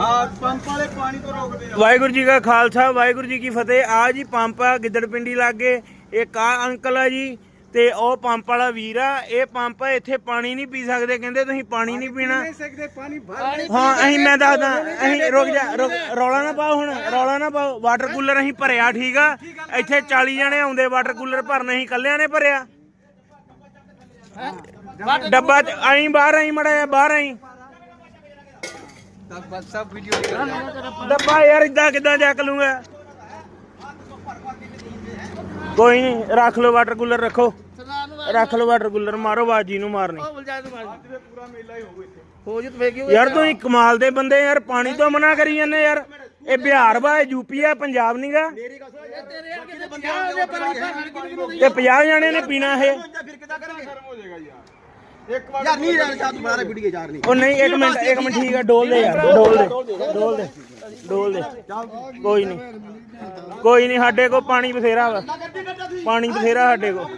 ਆ ਪੰਪ ਵਾਲੇ ਪਾਣੀ ਤੋਂ ਰੋਕਦੇ ਆ। ਵਾਹਿਗੁਰੂ ਜੀ ਕਾ ਖਾਲਸਾ ਵਾਹਿਗੁਰੂ ਜੀ ਕੀ ਫਤਿਹ। ਆ ਜੀ ਪੰਪ ਆ ਗਿੱਦੜ ਪਿੰਡੀ ਲਾਗੇ। ਇੱਕ ਆ ਅੰਕਲ ਆ ਜੀ ਤੇ ਉਹ ਪੰਪ ਵਾਲਾ ਵੀਰ ਆ। ਇਹ ਪੰਪ ਆ ਇੱਥੇ ਪਾਣੀ ਨਹੀਂ ਪੀ ਸਕਦੇ। ਕਹਿੰਦੇ ਤੁਸੀਂ ਪਾਣੀ ਨਹੀਂ ਪੀਣਾ ਸਕਦੇ ਪਾਣੀ ਭਰ ਹਾਂ ਅਸੀਂ ਮੈਂ ਦੱਸਦਾ ਅਸੀਂ ਰੁਕ ਜਾ ਰੁਕ ਰੌਲਾ ਨਾ ਪਾਓ ਹੁਣ ਰੌਲਾ ਨਾ ਪਾਓ। ਵਾਟਰ ਕੂਲਰ ਅਸੀਂ ਭਰਿਆ ਠੀਕ ਆ। ਇੱਥੇ 40 ਜਣੇ ਆਉਂਦੇ ਵਾਟਰ ਕੂਲਰ ਭਰਨ ਅਸੀਂ ਕੱਲਿਆਂ ਨੇ ਭਰਿਆ। ਡੱਬਾ ਚ ਆਈ ਬਾਹਰ ਆਈ ਮੜਾ ਬਾਹਰ ਆਈ। ਸਭ ਵੀਡੀਓ ਡੱਬਾ ਯਾਰ ਇਦਾਂ ਕਿਦਾਂ ਚੱਕ ਲੂੰਗਾ? ਕੋਈ ਨਹੀਂ ਰੱਖ ਲਓ ਵਾਟਰ ਕੂਲਰ ਰੱਖੋ। ਰੱਖ ਲਓ ਵਾਟਰ ਕੂਲਰ ਮਾਰੋ ਬਾਜੀ ਨੂੰ ਮਾਰਨੀ। ਪੂਰਾ ਮੇਲਾ ਹੀ ਹੋਊ ਇੱਥੇ। ਹੋ ਜੂ ਤੇ ਯਾਰ ਤੁਸੀਂ ਕਮਾਲ ਦੇ ਬੰਦੇ ਯਾਰ ਪਾਣੀ ਤੋਂ ਮਨਾ ਕਰੀ ਜਾਂਦੇ ਯਾਰ। ਇਹ ਬਿਹਾਰ ਵਾ ਇਹ ਯੂਪੀ ਆ ਪੰਜਾਬ ਨਹੀਂਗਾ ਇਹ 50 ਜਣੇ ਨੇ ਪੀਣਾ ਇਹ। ਫਿਰ ਕਿੱਦਾਂ ਕਰਾਂਗੇ? ਖਰਮ ਹੋ ਜਾਏਗਾ ਯਾਰ। ਇੱਕ ਵਾਰ ਯਾਰ ਨਹੀਂ ਯਾਰ ਚਾਹ ਦੁਬਾਰਾ ਵੀਡੀਓ ਯਾਰ ਨਹੀਂ। ਉਹ ਨਹੀਂ ਇੱਕ ਮਿੰਟ ਇੱਕ ਮਿੰਟ ਠੀਕ ਆ ਡੋਲ ਦੇ ਯਾਰ ਡੋਲ ਦੇ ਡੋਲ ਦੇ ਡੋਲ ਦੇ। ਕੋਈ ਨਹੀਂ ਕੋਈ ਨਹੀਂ ਸਾਡੇ ਕੋਲ ਪਾਣੀ ਬਥੇਰਾ ਵਾ। ਪਾਣੀ ਬਥੇਰਾ ਸਾਡੇ ਕੋਲ।